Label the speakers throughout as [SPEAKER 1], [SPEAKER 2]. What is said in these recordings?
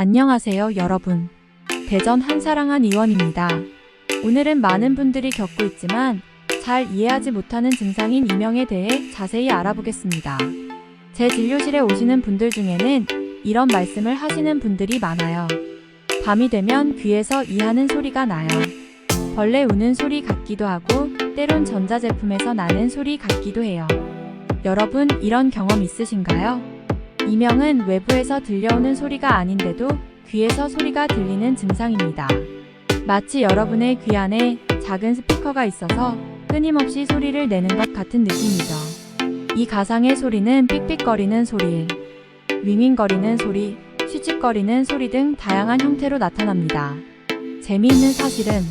[SPEAKER 1] 안녕하세요, 여러분. 대전 한사랑한 의원입니다. 오늘은 많은 분들이 겪고 있지만 잘 이해하지 못하는 증상인 이명에 대해 자세히 알아보겠습니다. 제 진료실에 오시는 분들 중에는 이런 말씀을 하시는 분들이 많아요. 밤이 되면 귀에서 이하는 소리가 나요. 벌레 우는 소리 같기도 하고 때론 전자제품에서 나는 소리 같기도 해요. 여러분 이런 경험 있으신가요? 이명은 외부에서 들려오는 소리가 아닌데도 귀에서 소리가 들리는 증상입니다. 마치 여러분의 귀 안에 작은 스피커가 있어서 끊임없이 소리를 내는 것 같은 느낌이죠. 이 가상의 소리는 삑삑거리는 소리, 윙윙거리는 소리, 쉬짓거리는 소리 등 다양한 형태로 나타납니다. 재미있는 사실은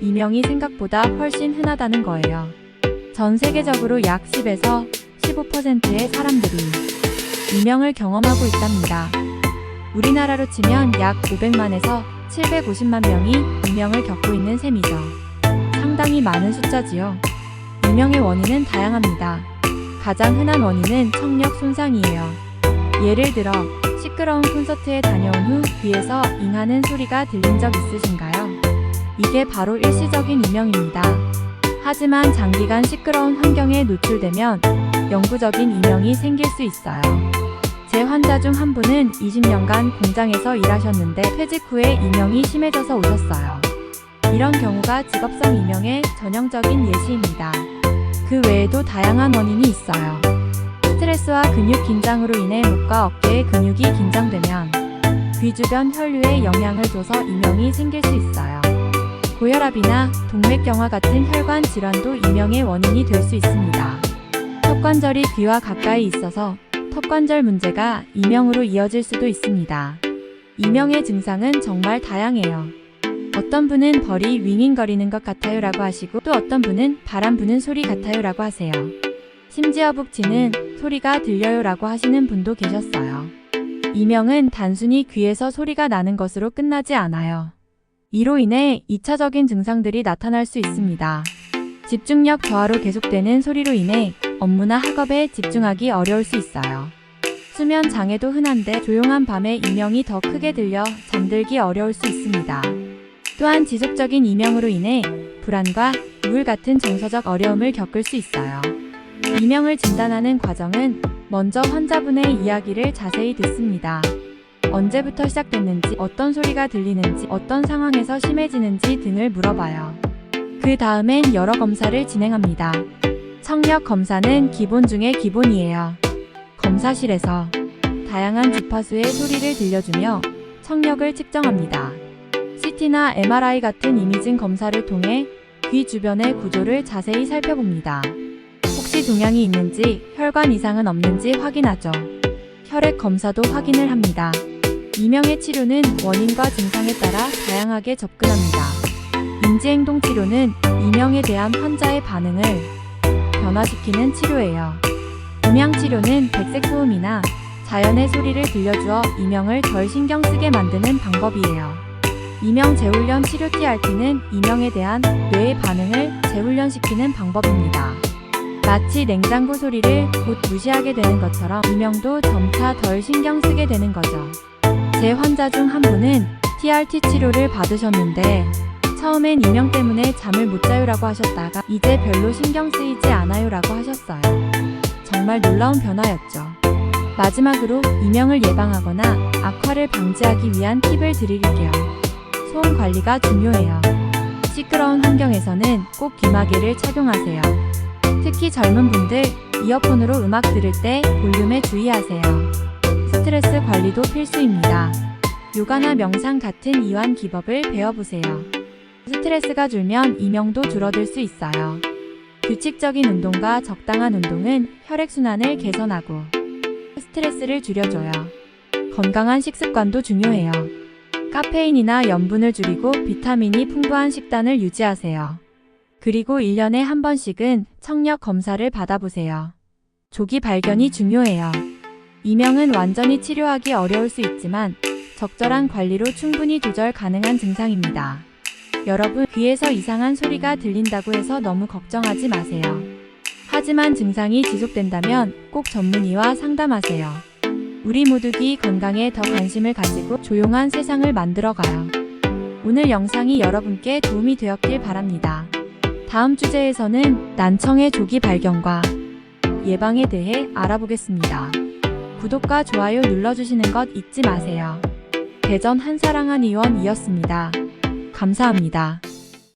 [SPEAKER 1] 이명이 생각보다 훨씬 흔하다는 거예요. 전 세계적으로 약 10에서 15%의 사람들이 이명을 경험하고 있답니다. 우리나라로 치면 약 500만에서 750만 명이 이명을 겪고 있는 셈이죠. 상당히 많은 숫자지요. 이명의 원인은 다양합니다. 가장 흔한 원인은 청력 손상이에요. 예를 들어 시끄러운 콘서트에 다녀온 후 귀에서 잉하는 소리가 들린 적 있으신가요? 이게 바로 일시적인 이명입니다. 하지만 장기간 시끄러운 환경에 노출되면 영구적인 이명이 생길 수 있어요. 제 환자 중 한 분은 20년간 공장에서 일하셨는데 퇴직 후에 이명이 심해져서 오셨어요. 이런 경우가 직업성 이명의 전형적인 예시입니다. 그 외에도 다양한 원인이 있어요. 스트레스와 근육 긴장으로 인해 목과 어깨의 근육이 긴장되면 귀 주변 혈류에 영향을 줘서 이명이 생길 수 있어요. 고혈압이나 동맥경화 같은 혈관 질환도 이명의 원인이 될 수 있습니다. 턱관절이 귀와 가까이 있어서 턱관절 문제가 이명으로 이어질 수도 있습니다. 이명의 증상은 정말 다양해요. 어떤 분은 벌이 윙윙거리는 것 같아요 라고 하시고 또 어떤 분은 바람 부는 소리 같아요 라고 하세요. 심지어 북치는 소리가 들려요 라고 하시는 분도 계셨어요. 이명은 단순히 귀에서 소리가 나는 것으로 끝나지 않아요. 이로 인해 2차적인 증상들이 나타날 수 있습니다. 집중력 저하로 계속되는 소리로 인해 업무나 학업에 집중하기 어려울 수 있어요. 수면 장애도 흔한데 조용한 밤에 이명이 더 크게 들려 잠들기 어려울 수 있습니다. 또한 지속적인 이명으로 인해 불안과 우울 같은 정서적 어려움을 겪을 수 있어요. 이명을 진단하는 과정은 먼저 환자분의 이야기를 자세히 듣습니다. 언제부터 시작됐는지, 어떤 소리가 들리는지, 어떤 상황에서 심해지는지 등을 물어봐요. 그 다음엔 여러 검사를 진행합니다. 청력 검사는 기본 중의 기본이에요. 검사실에서 다양한 주파수의 소리를 들려주며 청력을 측정합니다. CT나 MRI 같은 이미징 검사를 통해 귀 주변의 구조를 자세히 살펴봅니다. 혹시 동향이 있는지, 혈관 이상은 없는지 확인하죠. 혈액 검사도 확인을 합니다. 이명의 치료는 원인과 증상에 따라 다양하게 접근합니다. 인지행동 치료는 이명에 대한 환자의 반응을 변화시키는 치료예요. 음향 치료는 백색 소음이나 자연의 소리를 들려주어 이명을 덜 신경 쓰게 만드는 방법이에요. 이명 재훈련 치료 TRT는 이명에 대한 뇌의 반응을 재훈련시키는 방법입니다. 마치 냉장고 소리를 곧 무시하게 되는 것처럼 이명도 점차 덜 신경 쓰게 되는 거죠. 제 환자 중 한 분은 TRT 치료를 받으셨는데 처음엔 이명 때문에 잠을 못 자요라고 하셨다가 이제 별로 신경 쓰이지 않아요라고 하셨어요. 정말 놀라운 변화였죠. 마지막으로 이명을 예방하거나 악화를 방지하기 위한 팁을 드릴게요. 소음 관리가 중요해요. 시끄러운 환경에서는 꼭 귀마개를 착용하세요. 특히 젊은 분들 이어폰으로 음악 들을 때 볼륨에 주의하세요. 스트레스 관리도 필수입니다. 요가나 명상 같은 이완 기법을 배워보세요. 스트레스가 줄면 이명도 줄어들 수 있어요. 규칙적인 운동과 적당한 운동은 혈액순환을 개선하고 스트레스를 줄여줘요. 건강한 식습관도 중요해요. 카페인이나 염분을 줄이고 비타민이 풍부한 식단을 유지하세요. 그리고 1년에 한 번씩은 청력 검사를 받아보세요. 조기 발견이 중요해요. 이명은 완전히 치료하기 어려울 수 있지만 적절한 관리로 충분히 조절 가능한 증상입니다. 여러분, 귀에서 이상한 소리가 들린다고 해서 너무 걱정하지 마세요. 하지만 증상이 지속된다면 꼭 전문의와 상담하세요. 우리 모두기 건강에 더 관심을 가지고 조용한 세상을 만들어가요. 오늘 영상이 여러분께 도움이 되었길 바랍니다. 다음 주제에서는 난청의 조기 발견과 예방에 대해 알아보겠습니다. 구독과 좋아요 눌러주시는 것 잊지 마세요. 대전 한사랑한 의원이었습니다. 감사합니다.